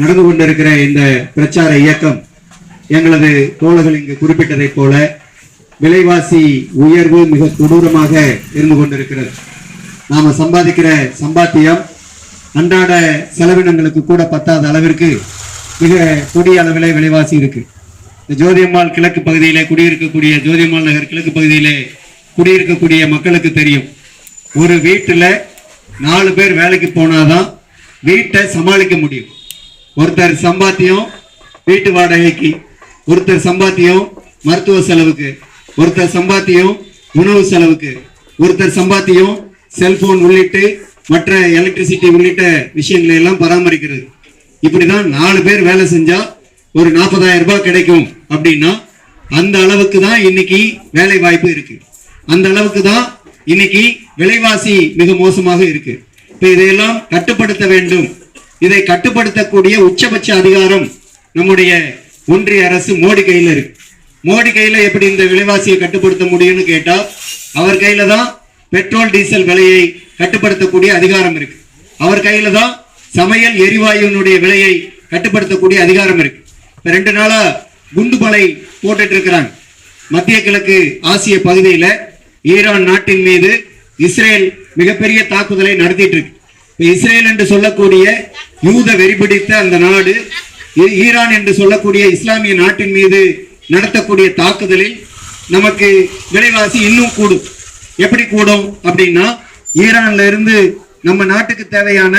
நடந்து கொண்டிருக்கிற இந்த பிரச்சார இயக்கம் எங்களது தோழர்கள் இங்கு குறிப்பிட்டதைப் போல விலைவாசி உயர்வு மிக கொடூரமாக இருந்து கொண்டிருக்கிறது. நாம சம்பாதிக்கிற சம்பாத்தியம் அன்றாட செலவினங்களுக்கு கூட பத்தாத அளவிற்கு மிக கொடிய அளவிலே விலைவாசி இருக்கு. இந்த ஜோதியம்மாள் கிழக்கு பகுதியிலே குடியிருக்கக்கூடிய ஜோதியம்மாள் நகர் கிழக்கு பகுதியிலே குடியிருக்கக்கூடிய மக்களுக்கு தெரியும். ஒரு வீட்டில் நாலு பேர் வேலைக்கு போனாதான் வீட்டை சமாளிக்க முடியும். ஒருத்தர் சம்பாத்தியம் வீட்டு வாடகைக்கு ஒருத்தர் சம்பாத்தியம் மருத்துவ செலவுக்கு ஒருத்தர் சம்பாத்தியம் உணவு செலவுக்கு ஒருத்தர் சம்பாத்தியம் செல்போன் உள்ளிட்டு மற்ற எலக்ட்ரிசிட்டி உள்ளிட்ட விஷயங்களை எல்லாம் பராமரிக்கிறது. இப்படிதான் நாலு பேர் வேலை செஞ்சா ஒரு நாற்பதாயிரம் ரூபாய் கிடைக்கும் அப்படின்னா அந்த அளவுக்கு தான் இன்னைக்கு வேலை வாய்ப்பு இருக்கு. அந்த அளவுக்கு தான் இன்னைக்கு விலைவாசி மிக மோசமாக இருக்கு. இப்ப இதையெல்லாம் கட்டுப்படுத்த வேண்டும். இதை கட்டுப்படுத்தக்கூடிய உச்சபட்ச அதிகாரம் நம்முடைய ஒன்றிய அரசு மோடி கையில் இருக்கு. மோடி கையில எப்படி இந்த விலைவாசியை கட்டுப்படுத்த முடியும்னு கேட்டா அவர் கையில தான் பெட்ரோல் டீசல் விலையை கட்டுப்படுத்தக்கூடிய அதிகாரம் இருக்கு. அவர் கையில தான் சமையல் எரிவாயுனுடைய விலையை கட்டுப்படுத்தக்கூடிய அதிகாரம் இருக்கு. இப்ப ரெண்டு நாளா குண்டுமலை போட்டுட்டு இருக்கிறாங்க. மத்திய கிழக்கு ஆசிய பகுதியில ஈரான் நாட்டின் மீது இஸ்ரேல் மிகப்பெரிய தாக்குதலை நடத்திட்டு இருக்கு. இஸ்ரேல் என்று சொல்லக்கூடிய யூத வெறிபிடித்த அந்த நாடு ஈரான் என்று சொல்லக்கூடிய இஸ்லாமிய நாட்டின் மீது நடத்தக்கூடிய தாக்குதலில் நமக்கு விலைவாசி இன்னும் கூடும். எப்படி கூடும் அப்படின்னா ஈரான்ல இருந்து நம்ம நாட்டுக்கு தேவையான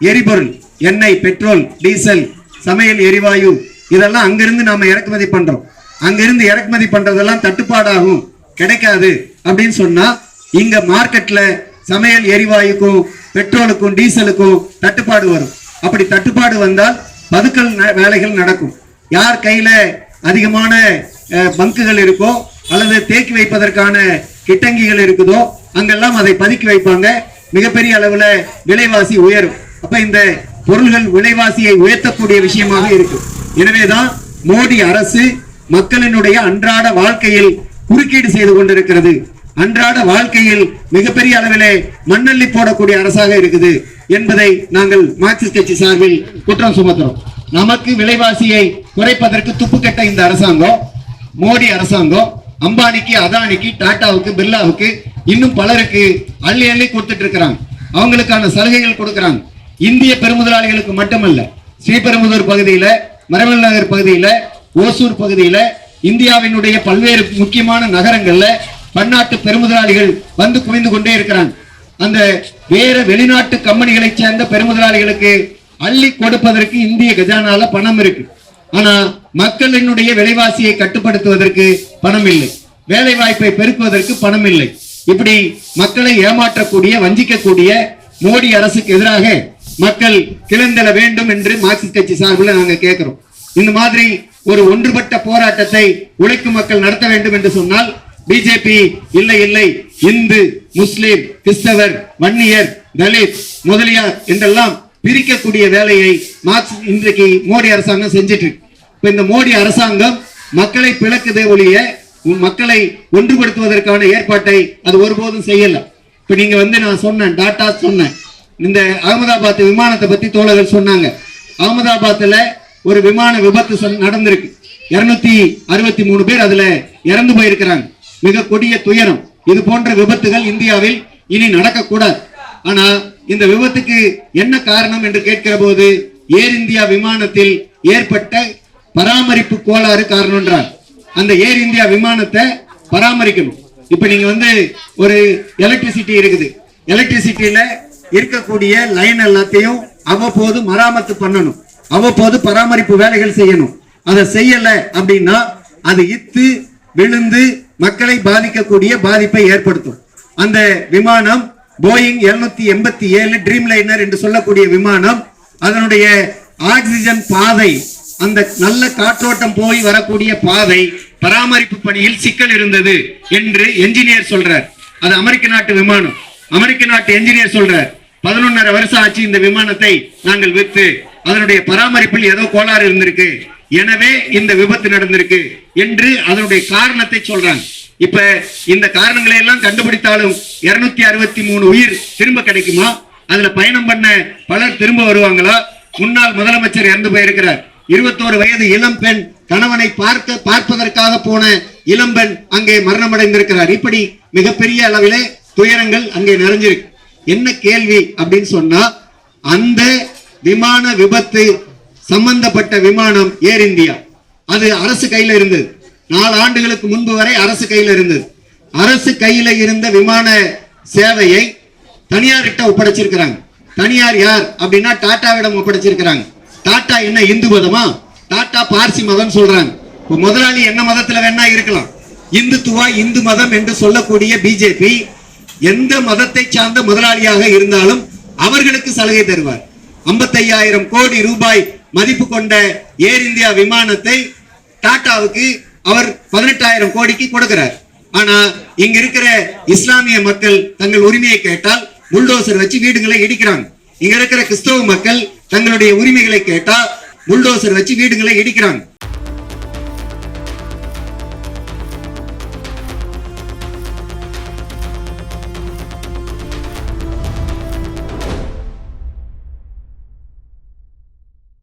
எரிபொருள் எண்ணெய் பெட்ரோல் டீசல் சமையல் எரிவாயு இதெல்லாம் அங்கிருந்து நாம இறக்குமதி பண்றோம். அங்கிருந்து இறக்குமதி பண்றதெல்லாம் தட்டுப்பாடாகும் கிடைக்காது அப்படின்னு சொன்னா இங்க மார்க்கெட்ல சமையல் எரிவாயுக்கும் பெட்ரோலுக்கும் டீசலுக்கும் தட்டுப்பாடு வரும். அப்படி தட்டுப்பாடு வந்தால் பதுக்கல் ந- வேலைகள் நடக்கும். யார் கையில அதிகமான அஹ், பங்குகள் இருக்கோ அல்லது தேக்கி வைப்பதற்கான கிட்டங்கிகள் இருக்குதோ அங்கெல்லாம் அதை பதுக்கி வைப்பாங்க. மிகப்பெரிய அளவுல விலைவாசி உயரும். அப்ப இந்த பொருள்கள் விலைவாசியை உயர்த்தக்கூடிய விஷயமாக இருக்கு எனவேதான் மோடி அரசு மக்களினுடைய அன்றாட வாழ்க்கையில் குறுக்கீடு செய்து கொண்டிருக்கிறது. அன்றாட வாழ்க்கையில் மிகப்பெரிய அளவிலே மண்ணள்ளி போடக்கூடிய அரசாக இருக்குது என்பதை நாங்கள் மார்க்சிஸ்ட் கட்சி சார்பில் குற்றம் சுமத்துறோம். நமக்கு விலைவாசியை குறைப்பதற்கு துப்புக்கட்ட இந்த அரசாங்கம் மோடி அரசாங்கம் அம்பானிக்கு அதானிக்கு டாட்டாவுக்கு பிர்லாவுக்கு இன்னும் பலருக்கு அள்ளி அள்ளி கொடுத்துட்டு இருக்கிறாங்க. அவங்களுக்கான சலுகைகள் கொடுக்குறாங்க. இந்திய பெருமுதலாளிகளுக்கு மட்டுமல்ல ஸ்ரீபெரும்புதூர் பகுதியில மரவல் நகர் பகுதியில ஓசூர் பகுதியில இந்தியாவினுடைய பல்வேறு முக்கியமான நகரங்கள்ல பன்னாட்டு பெருமுதலாளிகள் வந்து குவிந்து கொண்டே இருக்கிறாங்க. அந்த வேற வெளிநாட்டு கம்பெனிகளை சேர்ந்த பெருமுதலாளிகளுக்கு அள்ளி கொடுப்பதற்கு இந்திய கஜானால பணம் இருக்கு. ஆனா மக்களினுடைய விலைவாசியை கட்டுப்படுத்துவதற்கு பணம் இல்லை. வேலை வாய்ப்பை பெருக்குவதற்கு பணம் இல்லை. இப்படி மக்களை ஏமாற்றக்கூடிய வஞ்சிக்கக்கூடிய மோடி அரசுக்கு எதிராக மக்கள் கிளந்தெழ வேண்டும் என்று மார்க்சிஸ்ட் கட்சி சார்பில் நாங்க கேட்கிறோம். இந்த மாதிரி ஒரு ஒன்றுபட்ட போராட்டத்தை உழைக்கும் மக்கள் நடத்த வேண்டும் என்று சொன்னால் பிஜேபி இல்லை இல்லை. இந்து முஸ்லிம் கிறிஸ்தவர் வன்னியர் தலித் முதலியார் என்றெல்லாம் பிரிக்கக்கூடிய வேலையை மார்க்ஸ் இன்றைக்கு மோடி அரசாங்கம் செஞ்சிட்டு இப்ப இந்த மோடி அரசாங்கம் மக்களை பிளக்குதே ஒழிய மக்களை ஒன்றுபடுத்துவதற்கான ஏற்பாட்டை அது ஒருபோதும் செய்யல. இப்ப நீங்க வந்து நான் சொன்னேன் டாட்டா சொன்னேன். இந்த அகமதாபாத் விமானத்தை பத்தி தோழர்கள் சொன்னாங்க. அகமதாபாத்ல ஒரு விமான விபத்து நடந்திருக்கு. இருநூத்தி அறுபத்தி மூணு பேர் அதுல இறந்து போயிருக்கிறாங்க. மிக கொடிய துயரம். இது போன்ற விபத்துகள் இந்தியாவில் இனி நடக்கக்கூடாது. ஆனால் இந்த விபத்துக்கு என்ன காரணம் என்று கேட்கிற போது ஏர் இந்தியா விமானத்தில் ஏற்பட்ட பராமரிப்பு கோளாறு காரணம் என்றார் அந்த ஏர் இந்தியா விமானத்தை பராமரிக்கணும். இப்ப நீங்க வந்து ஒரு எலக்ட்ரிசிட்டி இருக்குது. எலக்ட்ரிசிட்டியில இருக்கக்கூடிய லைன் எல்லாத்தையும் அவ்வப்போது மராமத்து பண்ணணும். அவ்வப்போது பராமரிப்பு வேலைகள் செய்யணும். அதை செய்யல அப்படின்னா அது இத்து விழுந்து மக்களை பாதிக்கக்கூடிய பாதிப்பை ஏற்படுத்தும். அந்த விமானம் போயிங் 787 எண்பத்தி ஏழு ட்ரீம் லைனர் என்று சொல்லக்கூடிய விமானம் அதனுடைய ஆக்சிஜன் பாதை அந்த நல்ல காற்றோட்டம் போய் வரக்கூடிய பாதை பராமரிப்பு பணியில் சிக்கல் இருந்தது என்று என்ஜினியர் சொல்றார். அது அமெரிக்க நாட்டு விமானம். அமெரிக்க நாட்டு என்ஜினியர் சொல்றார். பதினொன்னரை வருஷம் ஆச்சு இந்த விமானத்தை நாங்கள் வித்து அதனுடைய பராமரிப்பில் ஏதோ கோளாறு இருந்திருக்கு. எனவே இந்த விபத்து நடந்திருக்கு என்று அதனுடைய காரணத்தை சொல்றாங்க. இப்ப இந்த காரணங்களை எல்லாம் கண்டுபிடித்தாலும் இருநூத்தி அறுபத்தி மூணு உயிர் திரும்ப கிடைக்குமா? அதுல பயணம் பண்ண பலர் திரும்ப வருவாங்களா? முன்னாள் முதலமைச்சர் இறந்து போயிருக்கிறார். இருபத்தோரு வயது இளம் பெண் கணவனை பார்க்க பார்ப்பதற்காக போன இளம்பெண் அங்கே மரணமடைந்திருக்கிறார். இப்படி மிகப்பெரிய அளவிலே துயரங்கள் அங்கே நிறைஞ்சிருக்கு. என்ன கேள்வி அப்படின்னு சொன்னா அந்த விமான விபத்து சம்பந்தப்பட்ட விமானம் ஏர் இந்தியா. அது அரசு கையில இருந்தது. நாலு ஆண்டுகளுக்கு முன்பு வரை அரசு கையில இருந்தது. அரசு கையில இருந்த விமான சேவையை தனியார்கிட்ட ஒப்படைச்சிருக்கிறாங்க. தனியார் யார் அப்படின்னா டாட்டாவிடம் ஒப்படைச்சிருக்கிறாங்க. டாட்டா என்ன இந்து மதமா? டாட்டா பார்சி மதம் சொல்றாங்க. முதலாளி என்ன மதத்துல வேணா இருக்கலாம். இந்துத்துவா இந்து மதம் என்று சொல்லக்கூடிய பிஜேபி எந்த மதத்தை சார்ந்த முதலாளியாக இருந்தாலும் அவர்களுக்கு சலுகை தருவார். 55000 கோடி ரூபாய் மதிப்பு கொண்ட ஏர் இந்தியா விமானத்தை டாட்டாவுக்கு அவர் பதினெட்டாயிரம் கோடிக்கு கொடுக்கிறார். ஆனா இங்க இருக்கிற இஸ்லாமிய மக்கள் தங்கள் உரிமையை கேட்டால் புல்டோசர் வச்சு வீடுகளை இடிக்கிறாங்க. இங்க இருக்கிற கிறிஸ்தவ மக்கள் தங்களுடைய உரிமைகளை கேட்டா புல்டோசர் வச்சு வீடுகளை இடிக்கிறாங்க.